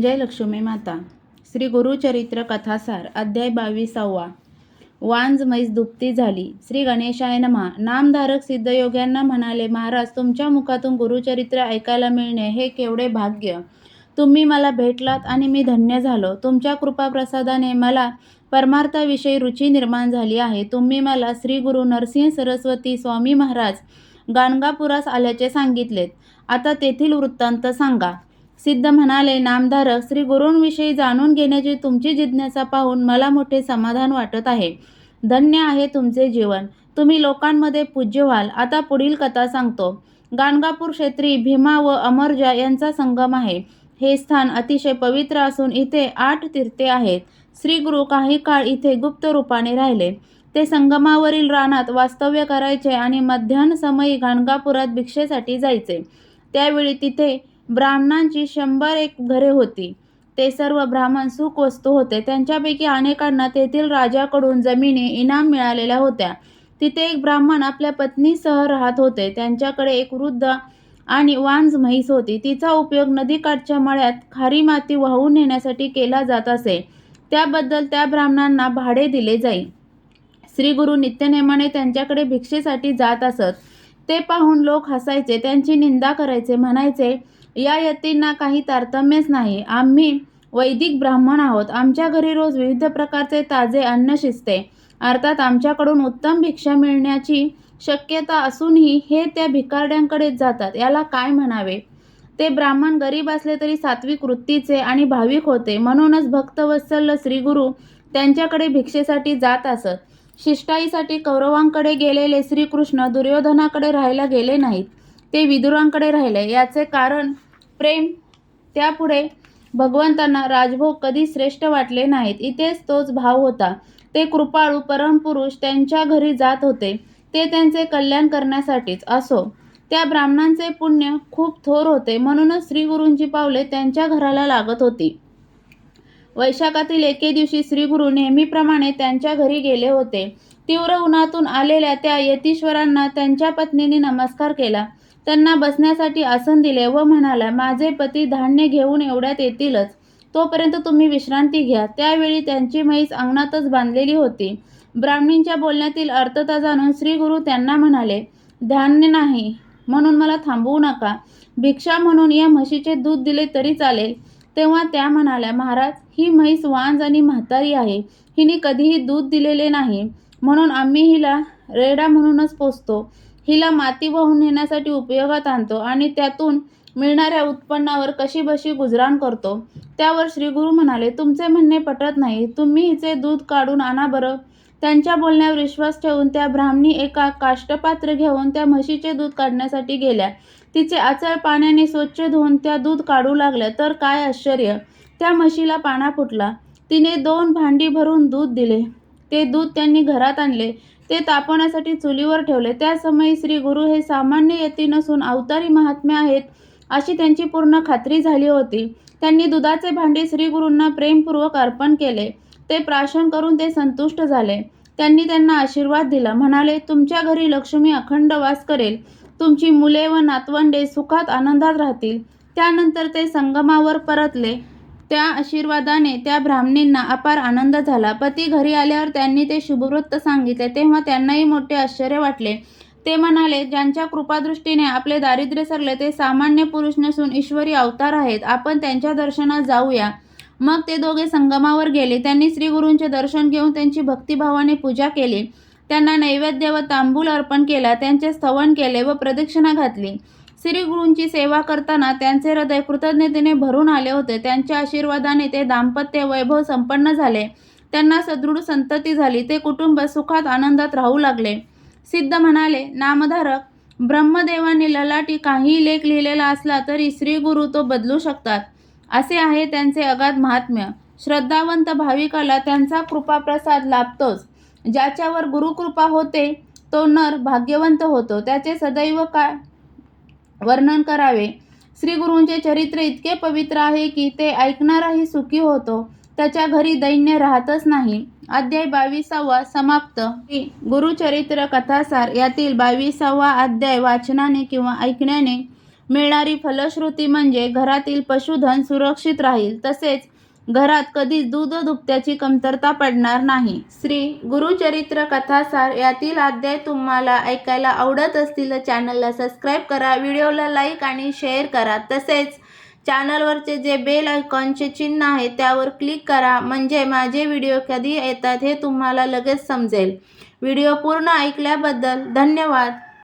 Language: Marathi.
जय लक्ष्मी माता. श्री गुरुचरित्र कथासार अध्याय बावीसावा. वांज मैस दुप्ती झाली. श्री गणेशाय नमा. नामधारक सिद्धयोग्यांना म्हणाले महाराज तुमच्या मुखातून गुरुचरित्र ऐकायला मिळणे हे केवढे भाग्य. तुम्ही मला भेटलात आणि मी धन्य झालो. तुमच्या कृपाप्रसादाने मला परमार्थाविषयी रुची निर्माण झाली आहे. तुम्ही मला श्री गुरु नरसिंह सरस्वती स्वामी महाराज गाणगापुरास आल्याचे सांगितलेत. आता तेथील वृत्तांत सांगा. सिद्ध म्हणाले नामधारक श्री गुरूंविषयी जाणून घेण्याची तुमची जिज्ञासा पाहून मला मोठे समाधान वाटत आहे. धन्य आहे तुमचे जीवन. तुम्ही लोकांमध्ये पूज्य व्हाल. आता पुढील कथा सांगतो. गाणगापूर क्षेत्री भीमा व अमरजा यांचा संगम आहे. हे स्थान अतिशय पवित्र असून इथे आठ तीर्थे आहेत. श्री गुरु काही काळ इथे गुप्त रूपाने राहिले. ते संगमावरील रानात वास्तव्य करायचे आणि मध्यान्ह समयी गाणगापुरात भिक्षेसाठी जायचे. त्यावेळी तिथे ब्राह्मणांची शंभर एक घरे होती. ते सर्व ब्राह्मण सुख वस्तू होते. त्यांच्यापैकी अनेकांना तेथील राजाकडून जमिनी इनाम मिळालेल्या होत्या. तिथे एक ब्राह्मण आपल्या पत्नीसह राहत होते. त्यांच्याकडे एक वृद्ध आणि वांज म्हैस होती. तिचा उपयोग नदीकाठच्या मळ्यात खारी माती वाहून नेण्यासाठी केला जात असे. त्याबद्दल त्या ब्राह्मणांना भाडे दिले जाई. श्री गुरु नित्यनेमाने त्यांच्याकडे भिक्षेसाठी जात असत. ते पाहून लोक हसायचे. त्यांची निंदा करायचे म्हणायचे या यतींना काही तारतम्यच नाही. आम्ही वैदिक ब्राह्मण आहोत. आमच्या घरी रोज विविध प्रकारचे ताजे अन्न शिजते. अर्थात आमच्याकडून उत्तम भिक्षा मिळण्याची शक्यता असूनही हे त्या भिकारड्यांकडेच जातात. याला काय म्हणावे? ते ब्राह्मण गरीब असले तरी सात्विक वृत्तीचे आणि भाविक होते. म्हणूनच भक्तवत्सल श्रीगुरु त्यांच्याकडे भिक्षेसाठी जात असत. शिष्टाईसाठी कौरवांकडे गेलेले श्रीकृष्ण दुर्योधनाकडे राहायला गेले नाहीत. ते विदुरांकडे राहिले. याचे कारण प्रेम. त्यापुढे भगवंतांना राजभोग कधी श्रेष्ठ वाटले नाहीत. इथेच तोच भाव होता. ते कृपाळू परमपुरुष त्यांच्या घरी जात होते. ते त्यांचे कल्याण करण्यासाठीच असो. त्या ब्राह्मणांचे पुण्य खूप थोर होते. म्हणूनच श्रीगुरूंची पावले त्यांच्या घराला लागत होती. वैशाखातील एके दिवशी श्रीगुरू नेहमीप्रमाणे त्यांच्या घरी गेले होते. तीव्र उन्हातून आलेल्या त्या यतीश्वरांना त्यांच्या पत्नीने नमस्कार केला. त्यांना बसण्यासाठी आसन दिले व म्हणाला माझे पती धान्य घेऊन एवढ्यात येतीलच. तोपर्यंत तुम्ही विश्रांती घ्या. त्यावेळी त्यांची म्हैस अंगणातच बांधलेली होती. ब्राह्मणींच्या बोलण्यातील अर्थता जाणून श्रीगुरू त्यांना म्हणाले धान्य नाही म्हणून मला थांबवू नका. भिक्षा म्हणून या म्हशीचे दूध दिले तरी चालेल. तेव्हा त्या म्हणाल्या महाराज ही म्हैस वांज आणि म्हातारी आहे. हिने कधीही दूध दिलेले नाही. म्हणून आम्ही हिला रेडा म्हणूनच पोसतो. हिला माती वाहून नेण्यासाठी उपयोगात आणतो आणि त्यातून मिळणाऱ्या उत्पन्नावर कशीबशी गुजराण करतो. त्यावर श्रीगुरु म्हणाले तुमचे म्हणणे पटत नाही. तुम्ही हिचे दूध काढून आणा बरं. त्यांच्या बोलण्यावर विश्वास ठेवून त्या ब्राह्मणी एका काष्टपात्र घेऊन त्या म्हशीचे दूध काढण्यासाठी गेल्या. तिचे आचळ पाण्याने स्वच्छ धुवून त्या दूध काढू लागल्या. तर काय आश्चर्य! त्या म्हशीला पाना फुटला. तिने दोन भांडी भरून दूध दिले. ते दूध त्यांनी घरात आणले. ते तापवण्यासाठी चुलीवर ठेवले. त्या समयी श्री गुरु हे सामान्य यती नसून अवतारी महात्मे आहेत अशी त्यांची पूर्ण खात्री झाली होती. त्यांनी दुधाचे भांडे श्री गुरूंना प्रेमपूर्वक अर्पण केले. ते प्राशन करून ते संतुष्ट झाले. त्यांनी त्यांना आशीर्वाद दिला. म्हणाले तुमच्या घरी लक्ष्मी अखंड वास करेल. तुमची मुले व नातवंडे सुखात आनंदात राहतील. त्यानंतर ते संगमावर परतले. त्या आशीर्वादाने त्या ब्राह्मणींना अपार आनंद झाला. पती घरी आल्यावर त्यांनी ते शुभवृत्त सांगितले. तेव्हा त्यांनाही मोठे आश्चर्य वाटले. ते म्हणाले ज्यांच्या कृपादृष्टीने आपले दारिद्र्य सरले ते सामान्य पुरुष नसून ईश्वरी अवतार आहेत. आपण त्यांच्या दर्शनात जाऊया. मग ते दोघे संगमावर गेले. त्यांनी श्रीगुरूंचे दर्शन घेऊन त्यांची भक्तिभावाने पूजा केली. त्यांना नैवेद्य व तांबूल अर्पण केला. त्यांचे स्तवन केले व प्रदक्षिणा घातली. श्रीगुरूंची सेवा करताना त्यांचे हृदय कृतज्ञतेने भरून आले होते. त्यांच्या आशीर्वादाने ते दाम्पत्य वैभव संपन्न झाले. त्यांना सदृढ संतती झाली. ते कुटुंब सुखात आनंदात राहू लागले. सिद्ध म्हणाले नामधारक ब्रह्मदेवाने ललाटी काहीही लेख लिहिलेला असला तरी श्री गुरु तो बदलू शकतात. असे आहे त्यांचे अगाध महात्म्य. श्रद्धावंत भाविकाला त्यांचा कृपाप्रसाद लाभतोच. ज्याच्यावर गुरुकृपा होते तो नर भाग्यवंत होतो. त्याचे सदैव काय? वर्णन करावे. श्री गुरूंचे चरित्र इतके पवित्र आहे की ते ऐकणाराही सुखी होतो. त्याच्या घरी दैन्य राहतच नाही. अध्याय बावीसावा समाप्त. गुरुचरित्र कथासार यातील बावीसावा अध्याय वाचनाने किंवा ऐकण्याने मिळणारी फलश्रुती म्हणजे घरातील पशुधन सुरक्षित राहील. तसेच घरात कधीच दूध दुभत्याची कमतरता पडणार नाही. श्री गुरुचरित्र कथासार यातील अध्याय तुम्हाला ऐकायला आवडत असतील चॅनलला सबस्क्राईब करा व्हिडिओला लाईक आणि शेअर करा. तसेच चॅनलवरचे जे बेल आयकॉनचे चिन्ह आहे त्यावर क्लिक करा म्हणजे माझे व्हिडिओ कधी येतात हे तुम्हाला लगेच समजेल. व्हिडिओ पूर्ण ऐकल्याबद्दल धन्यवाद.